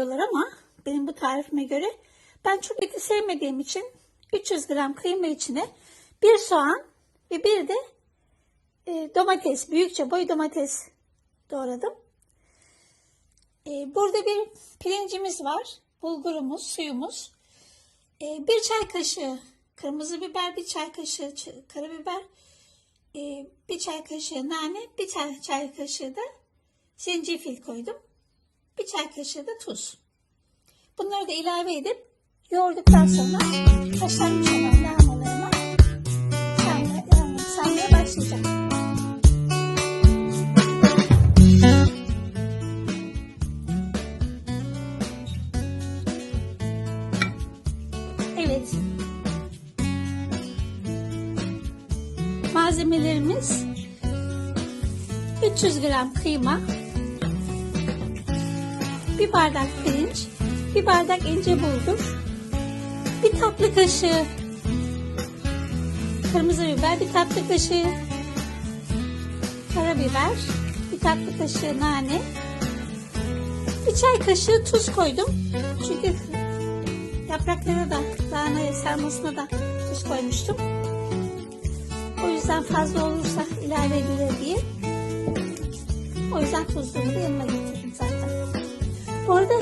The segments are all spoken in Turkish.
koyuyorlar ama benim bu tarifime göre ben çok eti sevmediğim için 300 gram kıyma içine bir soğan ve bir de e, domates, büyükçe boy domates doğradım. E, burada bir pirincimiz var, bulgurumuz, suyumuz, e, bir çay kaşığı kırmızı biber, bir çay kaşığı karabiber, e, bir çay kaşığı nane, bir çay, çay kaşığı da zencefil koydum. Bir çay kaşığı da tuz. Bunları da ilave edip yoğurduktan sonra haşlanmış olan lahanalarıma sarmaya, sarmaya başlayacağım. Evet. Malzemelerimiz 300 gram kıyma, bir bardak pirinç, bir bardak ince bulgur, bir tatlı kaşığı kırmızı biber, bir tatlı kaşığı karabiber, bir tatlı kaşığı nane, bir çay kaşığı tuz koydum. Çünkü yapraklara da lahanaya sarmasına da tuz koymuştum. O yüzden fazla olursa ilave edilir diye. O yüzden tuzluğumu da yanına getirdim zaten. Bu arada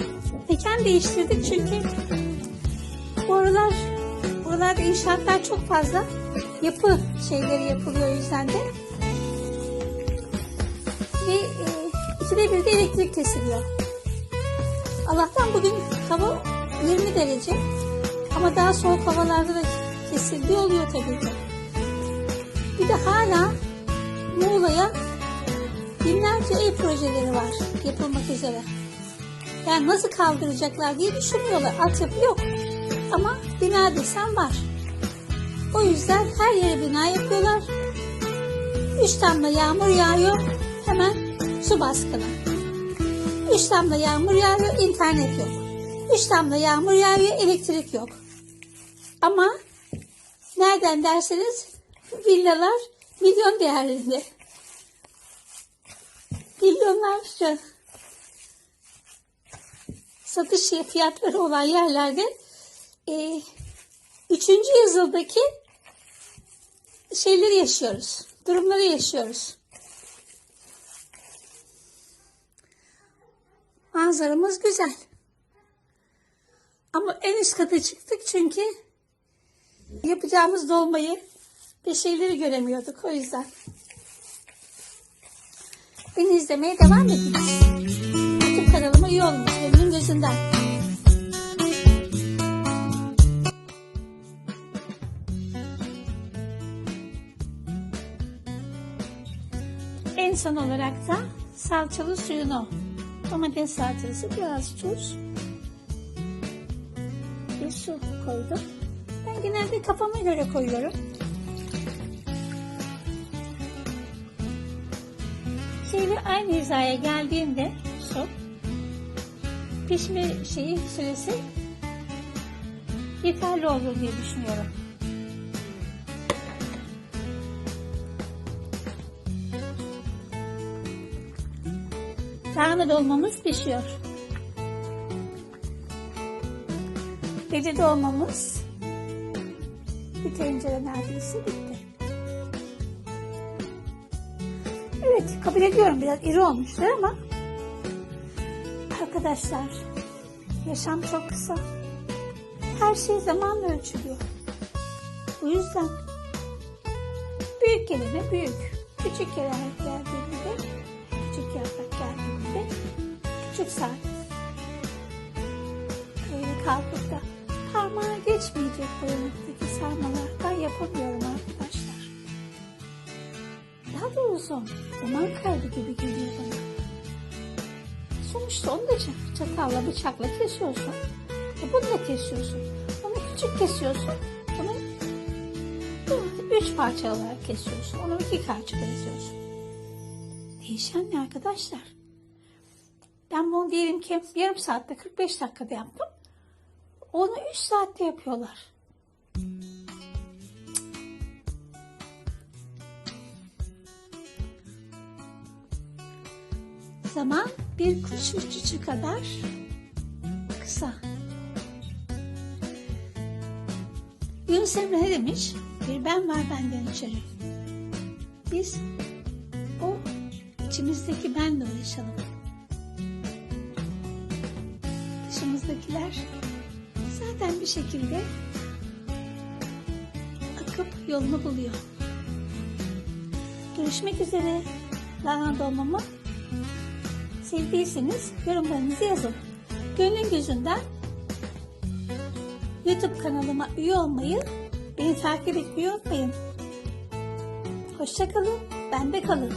mekan değiştirdik çünkü bu aralar buralarda inşaatlar çok fazla yapı şeyleri yapılıyor o yüzden de. Ve e, ikide bir de elektrik kesiliyor. Allah'tan bugün hava 20 derece ama daha soğuk havalarda da kesildiği oluyor tabii ki. Bir de hala Muğla'ya binlerce ev projeleri var yapılmak üzere. Yani nasıl kaldıracaklar diye düşünüyorlar. Altyapı yok. Ama bina desen var. O yüzden her yere bina yapıyorlar. Üç damla yağmur yağıyor. Hemen su baskını. Üç damla yağmur yağıyor. internet yok. Üç damla yağmur yağıyor. Elektrik yok. Ama nereden derseniz villalar milyon değerinde. Milyonlarca satış fiyatları olan yerlerde e, üçüncü yüzyıldaki şeyleri yaşıyoruz. Durumları yaşıyoruz. Manzaramız güzel. Ama en üst kata çıktık çünkü yapacağımız dolmayı ve şeyleri göremiyorduk o yüzden. Beni izlemeye devam ediniz. Kanalıma üye olmuş benim gözünden. En son olarak da salçalı suyunu, domates salçası, biraz tuz, bir su koydum. Ben genelde kafama göre koyuyorum. Şeyle aynı hizaya geldiğinde su pişme şeyi süresi yeterli olur diye düşünüyorum. Lahana dolmamız pişiyor. Deli dolmamız bir tencere neredeyse bitti. Evet kabul ediyorum biraz iri olmuştur ama arkadaşlar yaşam çok kısa. Her şey zamanla ölçülüyor. Bu yüzden büyük gelene büyük, küçük gelene geldiğinde küçük yaprak geldiğinde küçük saat. Öyle kalkıp da parmağa geçmeyecek boyunluktaki sarmalardan yapamıyorum arkadaşlar. Daha doğrusu zaman kaybı gibi geliyor bana. Sonuçta onu da çatalla bıçakla kesiyorsun. E bunu da kesiyorsun. Onu küçük kesiyorsun. Bunu üç parça olarak kesiyorsun. Onu iki parça kesiyorsun. Değişen ne arkadaşlar? Ben bunu diyelim ki yarım saatte 45 dakikada yaptım. Onu 3 saatte yapıyorlar. Zaman bir kuş uçuşu kadar kısa. Yunus Emre ne demiş? Bir ben var benden içeri. Biz o içimizdeki benle uğraşalım. Dışımızdakiler zaten bir şekilde akıp yolunu buluyor. Görüşmek üzere. Lana dolmamı sevdiyseniz yorumlarınızı yazın. Gönlün gözünden YouTube kanalıma üye olmayı, beni takip etmeyi unutmayın. Hoşçakalın, bende kalın.